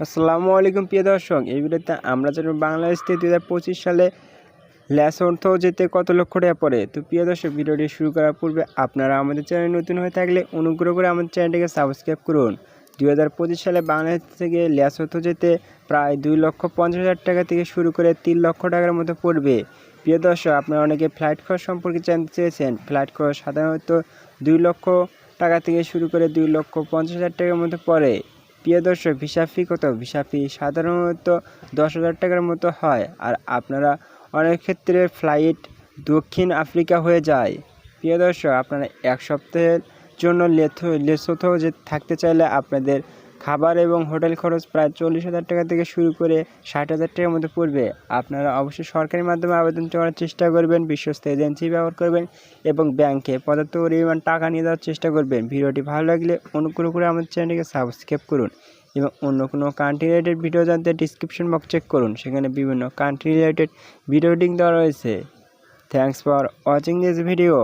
আসসালামু আলাইকুম প্রিয় দর্শক, এই ভিডিওতে আমরা জানব বাংলাদেশ থেকে দু হাজার পঁচিশ সালে ল্যাস অর্থ যেতে কত লক্ষ টাকা পড়ে। তো প্রিয় দর্শক, ভিডিওটি শুরু করার পূর্বে আপনারা আমাদের চ্যানেল নতুন হয়ে থাকলে অনুগ্রহ করে আমাদের চ্যানেলটিকে সাবস্ক্রাইব করুন। দুই হাজার পঁচিশ সালে বাংলাদেশ থেকে ল্যাস অর্থ যেতে প্রায় দুই লক্ষ পঞ্চাশ হাজার টাকা থেকে শুরু করে তিন লক্ষ টাকার মতো পড়বে। প্রিয় দর্শক, আপনারা অনেকে ফ্লাইট খরচ সম্পর্কে জানতে চেয়েছেন। ফ্লাইট খরচ সাধারণত দুই লক্ষ টাকা থেকে শুরু করে দুই লক্ষ পঞ্চাশ হাজার টাকার মতো পড়ে। প্রিয় দর্শক, ভিসা ফি কত? ভিসা ফি সাধারণত দশ হাজার টাকার মতো হয় আর আপনারা অনেক ক্ষেত্রে ফ্লাইট দক্ষিণ আফ্রিকা হয়ে যায়। প্রিয় দর্শক, আপনারা এক সপ্তাহের জন্য লেথো লেসোথো যে থাকতে চাইলে আপনাদের খাবার এবং হোটেল খরচ প্রায় চল্লিশ হাজার টাকা থেকে শুরু করে ষাট হাজার টাকার মতো পড়বে। আপনারা অবশ্যই সরকারি মাধ্যমে আবেদন করার চেষ্টা করবেন, বিশ্বস্ত এজেন্সি ব্যবহার করবেন এবং ব্যাংকে পর্যাপ্ত পরিমাণ টাকা নিয়ে যাওয়ার চেষ্টা করবেন। ভিডিওটি ভালো লাগলে অনুগ্রহ করে আমাদের চ্যানেলটিকে সাবস্ক্রাইব করুন এবং অন্য কোনো কান্ট্রি রিলেটেড ভিডিও জানতে ডিসক্রিপশন বক্স চেক করুন। সেখানে বিভিন্ন কান্ট্রি রিলেটেড ভিডিও লিঙ্ক দেওয়া রয়েছে। Thanks for watching this video